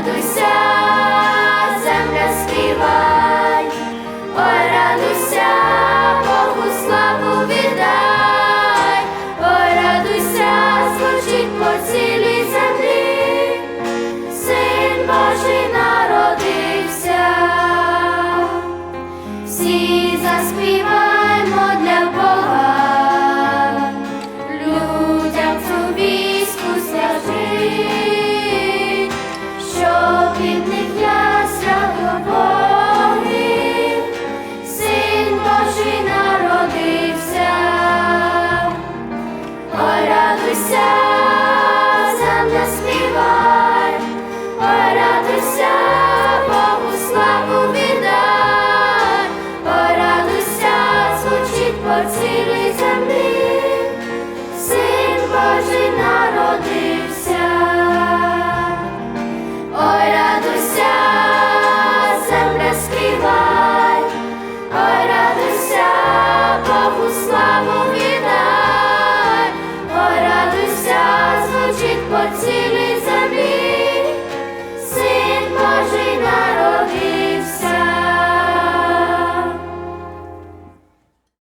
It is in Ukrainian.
радуйся, земля співай, ой, радуйся, Богу славу віддай, ой, радуйся, звучить по цілій землі, син Божий народився, всі заспівай. every side.